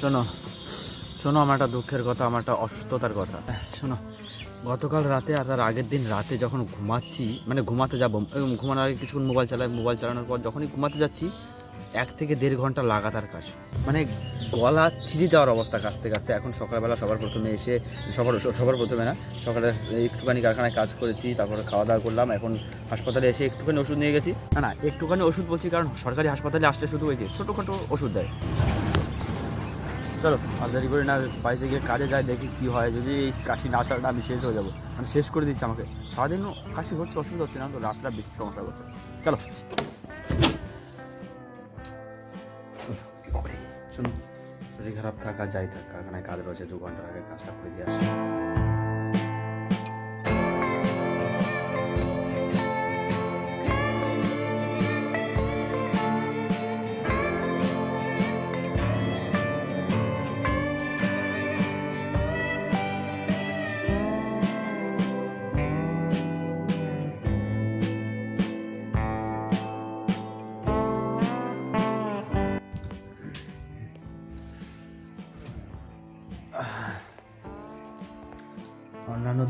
শোনো শোনো আমার একটা দুঃখের কথা, আমার একটা অসুস্থতার কথা। শোনো, গতকাল রাতে আর তার আগের দিন রাতে যখন ঘুমাচ্ছি মানে ঘুমাতে যাব এবং ঘুমানোর আগে কিছুক্ষণ মোবাইল চালাই মোবাইল চালানোর পর যখনই ঘুমাতে যাচ্ছি, এক থেকে দেড় ঘণ্টা লাগাতার কাজ। মানে গলা ছিঁড়ে যাওয়ার অবস্থা কাছতে কাছতে এখন সকালবেলা সবার প্রথমে এসে, সবার সবার প্রথমে না, সকালে একটুখানি কারখানায় কাজ করেছি, তারপরে খাওয়া দাওয়া করলাম, এখন হাসপাতালে এসে একটুখানি ওষুধ নিয়ে গেছি। না না, একটুখানি ওষুধ বলছি, কারণ সরকারি হাসপাতালে আসলে শুধু ওই যে ছোটোখাটো ওষুধ দেয়। চলো আর দেরি করে না, বাড়িতে গিয়ে কাজে যাই, দেখি কী হয়। যদি এই কাশি না সারটা আমি শেষ হয়ে যাব। মানে শেষ করে দিচ্ছে আমাকে। সারাদিন কাশি হচ্ছে, অসুবিধা হচ্ছে না, তো রাতটা বেশি সমস্যা করছে। চলো। শুনুন শরীর খারাপ থাকা যাই থাক, কারখানায় কাজ রয়েছে, দু ঘণ্টার আগে কাজটা করে দিয়ে আসি।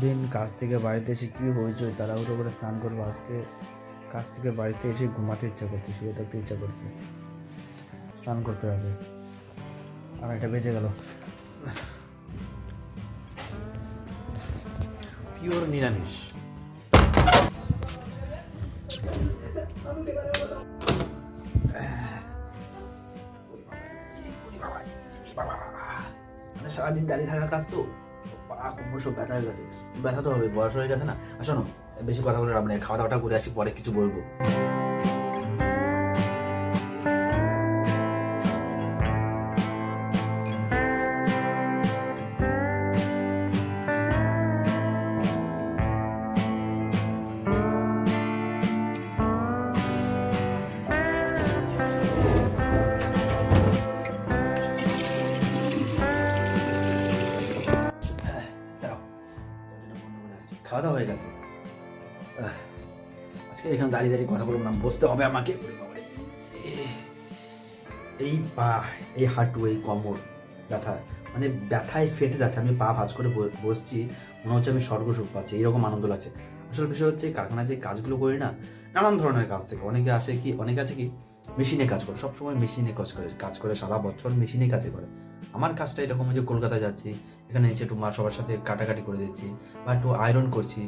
দিন কাজ থেকে বাড়িতে এসে কী হয়েছে তাড়াহুড়ো করে স্নান করব আজকে কাজ থেকে বাড়িতে এসে ঘুমাতে ইচ্ছা করছে শুয়ে থাকতে ইচ্ছা করছে। স্নান করতে হবে। আর এটা বেঁচে গেল। পিওর নিরামিষ। মানে সারাদিন দাঁড়িয়ে থাকার কাজ তো? সব ব্যথা হয়ে গেছে। ব্যথা তো হবে বয়স হয়ে গেছে না। শোনো, বেশি কথা বলে লাভ নেই খাওয়া দাওয়াটা করে আসি, পরে কিছু বলব। খাওয়া হয়ে গেছে। আজকে এখানে দাঁড়িয়ে দাঁড়িয়ে কথা বলব না, বসতে হবে আমাকে। এই পা, এই হাঁটু, এই কোমর ব্যথা মানে ব্যথায় ফেটে যাচ্ছে, আমি পা ভাজ করে বসছি, মনে হচ্ছে আমি স্বর্গসুখ পাচ্ছি, এরকম আনন্দ লাগছে। আসল বিষয় হচ্ছে, কারখানায় যে কাজগুলো করি না, নানান ধরনের কাজ থেকে, অনেকে আসে কি, অনেকে আছে কি, মেশিনে কাজ করে, সবসময় মেশিনে কাজ করে কাজ করে সারা বছর মেশিনে কাজে করে। আমার কাজটা এরকম যে কলকাতায় যাচ্ছি, এখানে এসে একটু মা সবার সাথে কাটাকাটি করে দিচ্ছি বা একটু আয়রন করছি,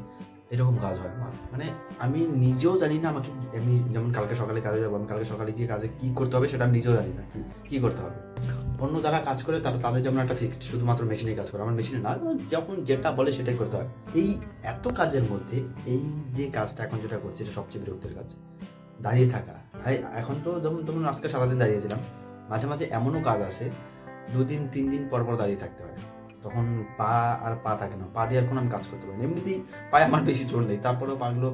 এরকম কাজ হয় আমার। মানে আমি নিজেও জানি না আমাকে আমি যেমন কালকে সকালে কাজে যাব, আমি কালকে সকালে গিয়ে কাজে কি করতে হবে সেটা আমি নিজেও জানি না কি করতে হবে। অন্য যারা কাজ করে তারা তাদের যেমন একটা ফিক্সড শুধুমাত্র মেশিনে কাজ করে। আমার মেশিনে না যখন যেটা বলে সেটাই করতে হয়। এই এত কাজের মধ্যে এই যে কাজটা এখন যেটা করছি, এটা সবচেয়ে বিরক্তের কাজ। দাঁড়িয়ে থাকা। এখন তো যেমন যেমন আজকে সারাদিন দাঁড়িয়েছিলাম মাঝে মাঝে এমনও কাজ আসে দুদিন তিন দিন পর পর দাঁড়িয়ে থাকতে হয়। তখন পা আর পা থাকে না, পা দিয়ে আর কোনো আমি কাজ করতে পারি না। এমনিতেই পায়ে আমার বেশি জোর নেই, তারপরেও পাগুলো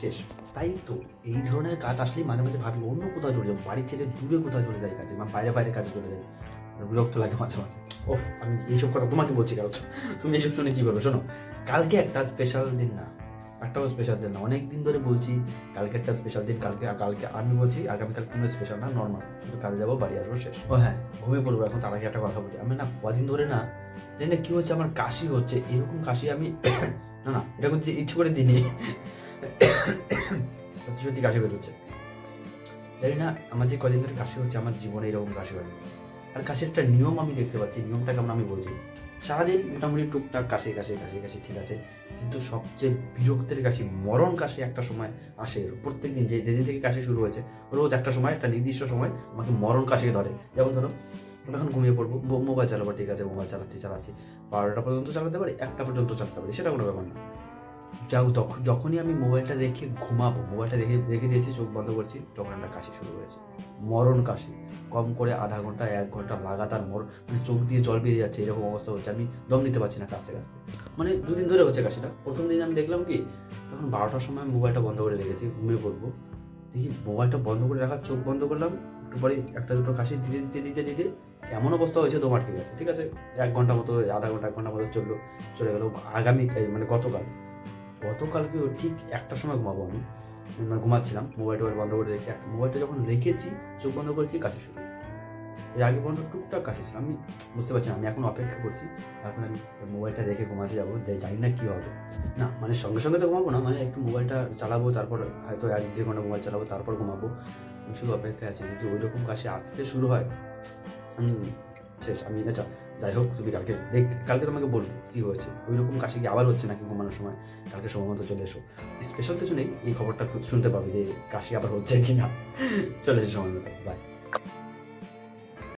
শেষ। তাই তো, এই ধরনের কাজ আসলেই মাঝে মাঝে ভাবি, অন্য কোথাও চলে যাব, বাড়ি ছেড়ে দূরে কোথাও চলে যাই কাজে, বা বাইরে বাইরে কাজ করে আর বিরক্ত লাগে মাঝে মাঝে। ওফ, আমি এইসব কথা তোমাকে বলছি কেন? তুমি এইসব শুনে কি করবে শোনো, কালকে একটা স্পেশাল দিন না একটাও স্পেশাল দিন না। অনেক দিন ধরে বলছি কালকে একটা স্পেশাল দিন কালকে কালকে আমি বলছি আগামীকাল কোনো স্পেশাল না নর্মাল শুধু কাল যাব বাড়ি আসব শেষ। ও হ্যাঁ। ঘুমিয়ে পড়ব এখন তার আগে একটা কথা বলি। আমি না কদিন ধরে না জানি না কি হচ্ছে আমার কাশি হচ্ছে। এরকম কাশি আমি না না এটা হচ্ছে ইচ্ছে করে দিনি সত্যি সত্যি কাশি বেরোচ্ছে জানি না আমার যে কদিন ধরে কাশি হচ্ছে আমার জীবনে এরকম কাশি হয়নি। আর কাশির একটা নিয়ম আমি দেখতে পাচ্ছি নিয়মটা কেমন আমি বলছি। সারাদিন মোটামুটি টুকটাক কাশি কাশি কাশি কাশি ঠিক আছে, কিন্তু সবচেয়ে বিরক্তের কাশি, মরণ কাশি একটা সময় আসে প্রত্যেক দিন যে যেদিন থেকে কাশি শুরু হয়েছে, রোজ একটা সময়, একটা নির্দিষ্ট সময় আমাকে মরণ কাশি ধরে। যেমন ধরো এখন ঘুমিয়ে পড়ব মোবাইল চালাবো, ঠিক আছে, মোবাইল চালাচ্ছি চালাচ্ছি, বারোটা পর্যন্ত চালাতে পারি, একটা পর্যন্ত চালাতে পারি, সেটা কোনো ব্যাপার না। যাও যখনই আমি মোবাইলটা রেখে ঘুমাবো, মোবাইলটা রেখে রেখে দিয়েছি, চোখ বন্ধ করছি, তখন একটা কাশি শুরু হয়েছে। মরণ কাশি। কম করে আধা ঘণ্টা, এক ঘণ্টা লাগাতার মর মানে চোখ দিয়ে জল বেরিয়ে যাচ্ছে, এরকম অবস্থা হচ্ছে। আমি দম নিতে পারছি না কাছতে কাছতে মানে দুদিন ধরে হচ্ছে কাশিটা। প্রথম দিন আমি দেখলাম কি, তখন বারোটার সময় আমি মোবাইলটা বন্ধ করে রেখেছি, ঘুমিয়ে পড়ব। দেখি মোবাইলটা বন্ধ করে রাখার চোখ বন্ধ করলাম, একটু পরে একটা দুটো কাশি দিতে দিতে দিতে দিতে এমন অবস্থা হয়েছে দম আটকে গেছে, ঠিক আছে? এক ঘণ্টা মতো, আধা ঘণ্টা, এক ঘণ্টা মতো চলল, চলে গেলো আগামী মানে গতকাল। গতকালকেও ঠিক একটার সময় ঘুমাবো আমি। ঘুমাচ্ছিলাম। মোবাইল টোবাইল বন্ধ করে রেখে একটা মোবাইলটা যখন রেখেছি, চোখ বন্ধ করেছি, কাশি শুরু এর আগে পর্যন্ত টুকটাক কাশি ছিল। আমি বুঝতে পারছি আমি এখন অপেক্ষা করছি। এখন আমি মোবাইলটা রেখে ঘুমাতে যাব। জানি না কী হবে। না মানে সঙ্গে সঙ্গে তো ঘুমাবো না মানে একটু মোবাইলটা চালাবো, তারপর হয়তো এক দেড় ঘণ্টা মোবাইল চালাবো, তারপর ঘুমাবো। শুধু অপেক্ষায় আছি। যদি ওই রকম কাশি আজকে শুরু হয়, আমি শেষ, আমি আচ্ছা যাই হোক তুমি কালকে দেখ, কালকে তোমাকে বলব কী হয়েছে? ওই রকম কাশি কি আবার হচ্ছে নাকি ঘুমানোর সময়? কালকে সময় মতো চলে এসো। স্পেশাল কিছু নেই, এই খবরটা শুনতে পাবে যে কাশি আবার হচ্ছে কি না চলে এসো সময় মতো বাই